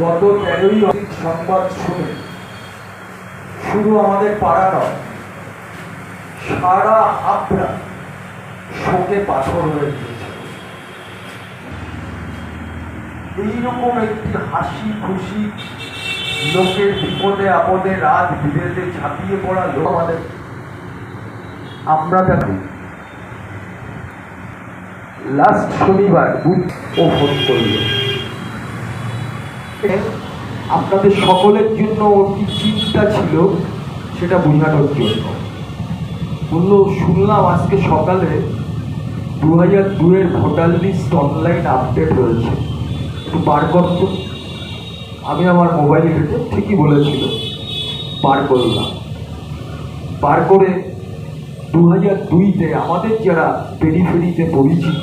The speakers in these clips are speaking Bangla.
গত তেরোই অধিক সংবাদ শুনে, শুধু আমাদের পাড়া নয়, সারা হাবড়া শোকে পাথর হয়ে গিয়েছে। এইরকম একটি হাসি খুশি লোকের বিপদে, আপদে, রাত বিরেতে ঝাঁপিয়ে পড়া লোক আমাদের। আমরা তাকে লাস্ট শনিবার বুধ ও ফোন করল। আপনাদের সকলের জন্য ওর কি চিন্তা ছিল সেটা বোঝানোর জন্য। বলল, শুনলাম আজকে সকালে দু হাজার দুয়ের ভোটার লিস্ট অনলাইন আপডেট হয়েছে। একটু বার করতো আমি আমার মোবাইলে ঘেটে ঠিকই বলেছিল বার করলাম। বার করে দু হাজার দুইতে আমাদের যারা পেরিফেরিতে পরিচিত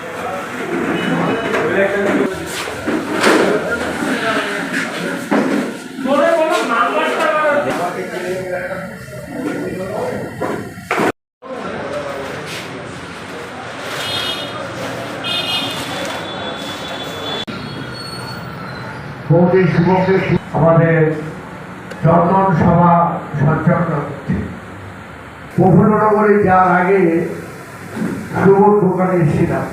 বৌদি শুভকে আমাদের চন্দন সভা হচ্ছে। প্রফুল্লনগরে যার আগে দোকানে এসেছিলাম।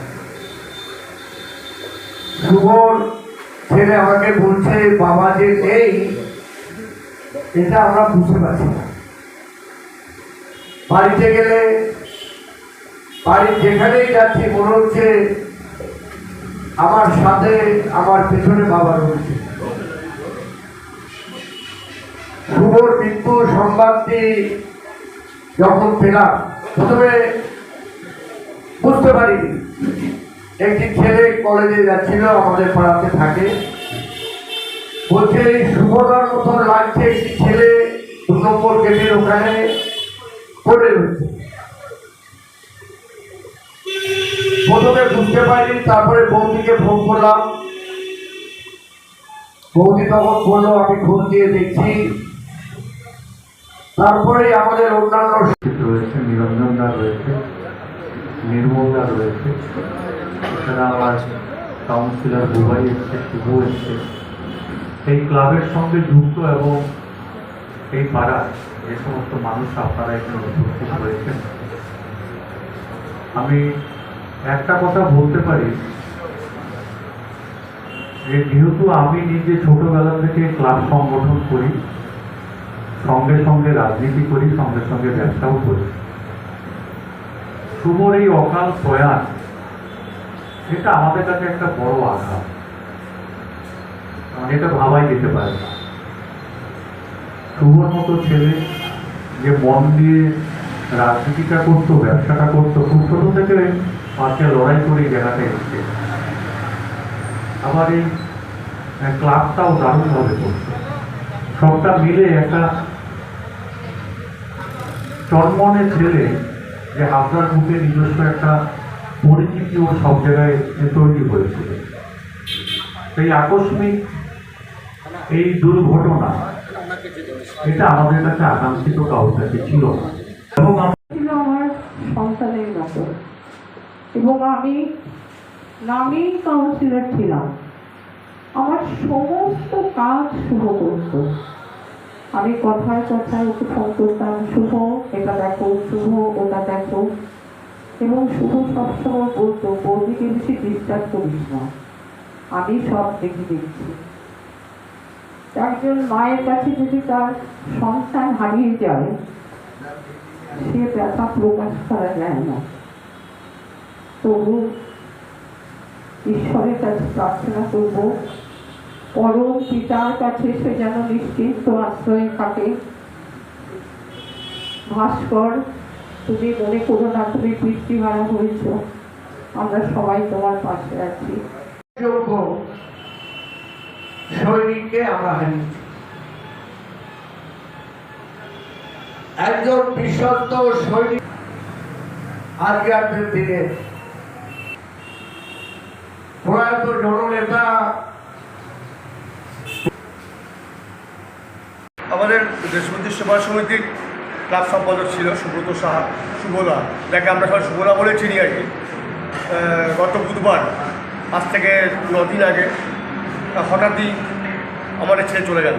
ছেলে আমাকে বলছে, বাবা যে নেই, এটা আমরা বুঝতে পারছি না। বাড়িতে গেলে বাড়ির যেখানেই যাচ্ছি, মনে হচ্ছে আমার সাথে আমার পেছনে বাবা রয়েছে। শুভর মৃত্যু সংবাদটি যখন পেলাম, প্রথমে বুঝতে পারিনি। একটি ছেলে কলেজে যাচ্ছিল, আমাদের পাড়াতে থাকে। বলছে এই শুভদার মতন লাগছে একটি ছেলে দু নম্বর গেটের ওখানে পড়ে রয়েছে। প্রথমে বুঝতে পারিনি, তারপরে বৌদিকে ফোন করলাম। বৌদি তখন বলল, আমি ফোন দিয়ে দেখছি। তারপরে আমাদের অন্যান্য রয়েছে নিরঞ্জনদা রয়েছে নির্মলদা রয়েছে। এছাড়া আমার কাউন্সিলর বুবাই এসছে শুভ এসছে। এই ক্লাবের সঙ্গে যুক্ত এবং এই পাড়ার যে সমস্ত মানুষ আপনারা এখানে উপস্থিত হয়েছেন আমি একটা কথা বলতে পারি, যে যেহেতু আমি নিজে ছোটবেলা থেকে ক্লাব সংগঠন করি সঙ্গে সঙ্গে রাজনীতি করি, সঙ্গে সঙ্গে ব্যবসাও করি। শুভর এই অকাল প্রয়াস এটা আমাদের কাছে একটা বড় আঘাত। কারণ এটা ভাবাই যেতে পারে না। শুভর মতো ছেলে যে মন দিয়ে রাজনীতিটা করতো, ব্যবসাটা করতো, খুব ছোট থেকে পাশে লড়াই করে জায়গাটা এসছে। আবার এই ক্লাবটাও দারুণভাবে করছে সবটা মিলে একটা চরমনে ছেলে যে হাবড়ার বুকে নিজস্ব একটা পরিচিতি ও সব জায়গায় তৈরি হয়েছিল। সেই আকস্মিক এই দুর্ঘটনা, এটা আমাদের কাছে আকাঙ্ক্ষিত কারোর কাছে ছিল এবং আমরা সন্তানের মতো। এবং আমি নামী কাউন্সিলর ছিলাম। আমার সমস্ত কাজ শুভ করত আমি কথায় কথায় ওকে ফোন করতাম, শুভ, এটা দেখো, শুভ, ওটা দেখো। এবং শুভ সবসময় বলতো বৌদিকে বেশি ডিস্টার্ব করিস না। আমি সব দেখি দেখছি। একজন মায়ের কাছে যদি তার সন্তান হারিয়ে যায়, সে ব্যথা প্রকাশ করা যায় না। তবু ঈশ্বরের কাছে প্রার্থনা করব। পরম পিতার কাছে সে যেন নিশ্চিন্ত আশ্রয়ে থাকে। ভাস্কর, তুমি মনে করো না তুমি পিতৃহারা হয়েছ। আমরা সবাই তোমার পাশে আছি। যোগ্য সৈনিককে আমরা হারিয়েছি। একজন বিশ্বস্ত সৈনিক আজকের দিনে প্রয়াত জননেতা। আমাদের দেশবন্ধু সেবা সমিতির ক্লাব সম্পাদক ছিল সুব্রত সাহা সুবলা যাকে আমরা সবাই সুবলা বলে চিনি আর কি। গত বুধবার, আজ থেকে দিন আগে হঠাৎই আমাদের ছেড়ে চলে গেল।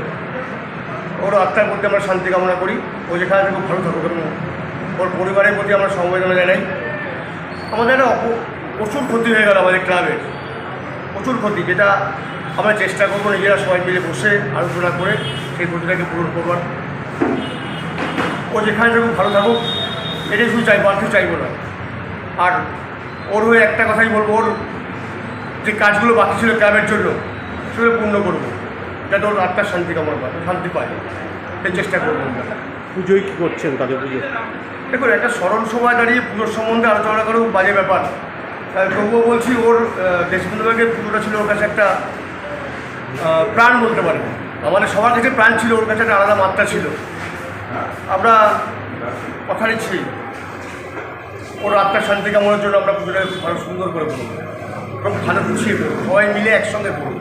ওর আত্মার প্রতি আমরা শান্তি কামনা করি। ও যেখানে খুব ভালো থাকুক এবং ওর পরিবারের প্রতি আমরা সমবেদনা জানাই। আমাদের একটা প্রচুর ক্ষতি হয়ে গেল আমাদের ক্লাবের প্রচুর ক্ষতি যেটা আমরা চেষ্টা করব নিজেরা সবাই মিলে বসে আলোচনা করে সেই ক্ষতিটাকে পূরণ করবার। ও যেখানে থাকুক ভালো থাকুক এটাই শুধু চাইব আর কিছু চাইব না। আর ওর হয়ে একটা কথাই বলব ওর যে কাজগুলো বাকি ছিল ক্লাবের জন্য সেগুলো পূর্ণ করব যাতে ওর আত্মার শান্তি কামনা পায় শান্তি পায়। সেই চেষ্টা করব পুজোয় কী করছেন তাদের পুজো দেখুন একটা স্মরণ সভায় দাঁড়িয়ে পুজোর সম্বন্ধে আলোচনা করেও বাজে ব্যাপার। তবুও বলছি ওর দেশবন্ধুবাগের পুজোটা ছিল ওর কাছে একটা প্রাণ বলতে পারি। আমাদের সবার কাছে প্রাণ ছিল, ওর কাছে একটা আলাদা মাত্রা ছিল। আমরা কথা নিচ্ছি ওর আত্মার শান্তি কামনার জন্য আমরা পুজোটা ভালো সুন্দর করে করব। এবং ভালো খুশি। সবাই মিলে একসঙ্গে করব।